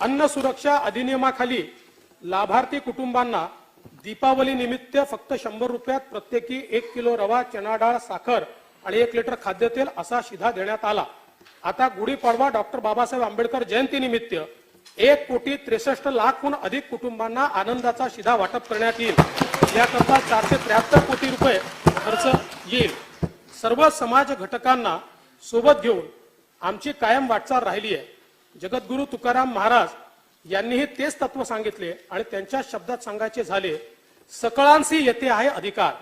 अन्न सुरक्षा अधिनियमाखाली लाभार्थी कुटुंबांना दीपावली निमित्त फक्त शंभर रुपयात प्रत्येकी एक किलो रवा चणा डाळ साखर आणि एक लिटर खाद्यतेल असा शिधा देण्यात आला. आता गुढीपाडवा डॉक्टर बाबासाहेब आंबेडकर जयंती निमित्त एक कोटी त्रेसष्ट लाखहून अधिक कुटुंबांना आनंदाचा शिधा वाटप करण्यात येईल. याकरता चारशे त्र्याहत्तर कोटी रुपये खर्च येईल. सर्व समाज घटकांना सोबत घेऊन आमची कायम वाटचाल राहिली आहे. जगद्गुरु तुकाराम महाराज यांनीही तेच तत्व सांगितले आणि त्यांच्या शब्दात सांगायचे झाले सकळांशी येते आहे अधिकार.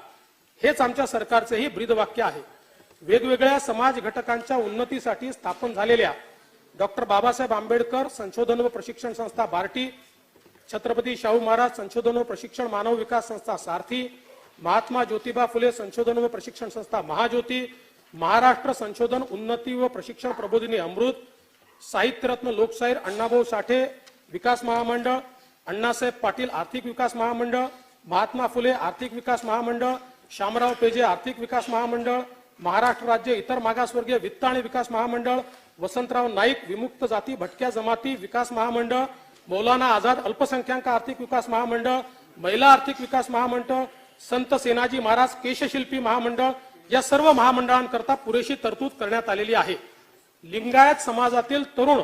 हेच आमच्या सरकारचेही ब्रीदवाक्य आहे. वेगवेगळ्या समाज घटकांच्या उन्नतीसाठी स्थापन झालेल्या डॉक्टर बाबासाहेब आंबेडकर संशोधन व प्रशिक्षण संस्था बार्टी छत्रपती शाहू महाराज संशोधन व प्रशिक्षण मानव विकास संस्था सारथी महात्मा ज्योतिबा फुले संशोधन व प्रशिक्षण संस्था महाज्योती महाराष्ट्र संशोधन उन्नती व प्रशिक्षण प्रबोधिनी अमृत साहित्यरत्न लोकशाहीर अण्णाभाऊ साठे विकास महामंडळ अण्णासाहेब पाटील आर्थिक विकास महामंडळ महात्मा फुले आर्थिक विकास महामंडळ शामराव पेजे आर्थिक विकास महामंडळ महाराष्ट्र राज्य इतर मागासवर्गीय वित्त आणि विकास महामंडळ वसंतराव नाईक विमुक्त जाती भटक्या जमाती विकास महामंडळ मौलाना आझाद अल्पसंख्याक आर्थिक विकास महामंडळ महिला आर्थिक विकास महामंडळ संत सेनाजी महाराज केशशिल्पी महामंडळ या सर्व महामंडळांकरता पुरेशी तरतूद करण्यात आलेली आहे. लिंगायत समाजातील तरुण